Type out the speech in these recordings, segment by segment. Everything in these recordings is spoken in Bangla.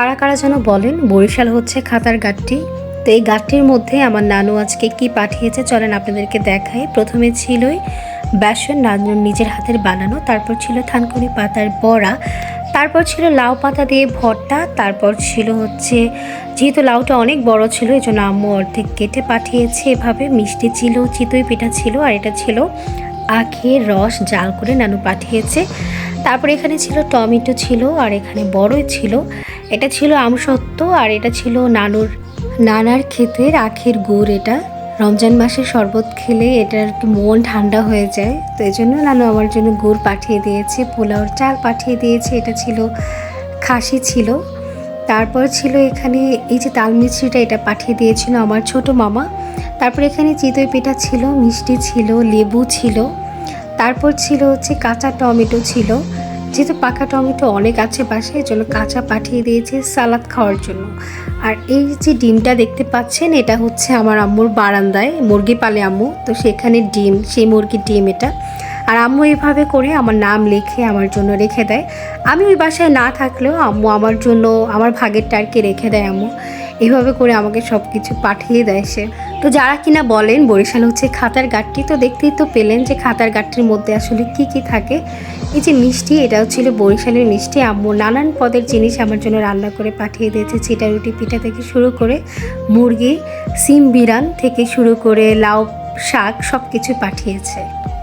কারা কারা যেন বলেন, বরিশাল হচ্ছে খাতার গাঠটি তো এই গাঠটির মধ্যে আমার নানু আজকে কি পাঠিয়েছে চলেন আপনাদেরকে দেখাই। প্রথমে ছিলই বেসন নানুর নিজের হাতের বানানো, তারপর ছিল থানকুনি পাতার বড়া, তারপর ছিল লাউ পাতা দিয়ে ভর্তা, তারপর ছিল হচ্ছে, যেহেতু লাউটা অনেক বড় ছিল এই জন্য আম্মু অর্ধেক কেটে পাঠিয়েছে। এভাবে মিষ্টি ছিল, চিতই পিঠা ছিল, আর এটা ছিল আখের রস জাল করে নানু পাঠিয়েছে। তারপরে এখানে ছিল টমেটো ছিল, আর এখানে বড়ই ছিল। এটা ছিল আমসত্ত্ব আর এটা ছিল নানুর, নানার ক্ষেতের আখের গুড় এটা। রমজান মাসে শরবত খেলে এটার মন ঠান্ডা হয়ে যায়। তো এই জন্য নানু আমার জন্য গুড় পাঠিয়ে দিয়েছে, পোলাওর চাল পাঠিয়ে দিয়েছে, এটা ছিল খাসি ছিল। তারপর ছিল এখানে এই যে তাল মিছরিটা এটা পাঠিয়ে দিয়েছিল আমার ছোট মামা। তারপর এখানে চিতই পিঠা ছিল, মিষ্টি ছিল, লেবু ছিল। তারপর ছিল হচ্ছে কাঁচা টমেটো ছিল। যেহেতু পাকা টমেটো অনেক আছে পাশে এই জন্য কাঁচা পাঠিয়ে দিয়েছে সালাদ খাওয়ার জন্য। আর এই যে ডিমটা দেখতে পাচ্ছেন, এটা হচ্ছে আমার আম্মুর বারান্দায়, মুরগি পালে আম্মু। তো সেখানে ডিম, সেই মুরগির ডিম এটা। আর আম্মু এইভাবে করে আমার নাম লিখে আমার জন্য রেখে দেয়। আমি ওই বাসায় না থাকলেও আম্মু আমার জন্য, আমার ভাগেরটা আর কি রেখে দেয় আম্মু। এইভাবে করে আমাকে সব কিছু পাঠিয়ে দেয় সে। তো যারা কিনা বলেন, বরিশাল হচ্ছে খাতার গাঠটি তো দেখতেই তো পেলেন যে খাতার গাঠটির মধ্যে আসলে কি কি থাকে। এই যে মিষ্টি এটাও ছিল বরিশালের মিষ্টি। আম্মু নানান পদের জিনিস আমার জন্য রান্না করে পাঠিয়ে দিয়েছে। চিটা রুটি, পিঠা থেকে শুরু করে মুরগি, সিম বিরান থেকে শুরু করে লাউ শাক সব কিছু পাঠিয়েছে।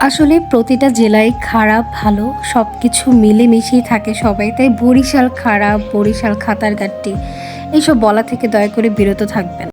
আসলে প্রতিটা জেলায় খারাপ, ভালো সব কিছু মিলেমিশেই থাকে সবাই, তাই বরিশাল খারাপ, বরিশাল খাতার গাঠটি এইসব বলা থেকে দয়া করে বিরত থাকবেন।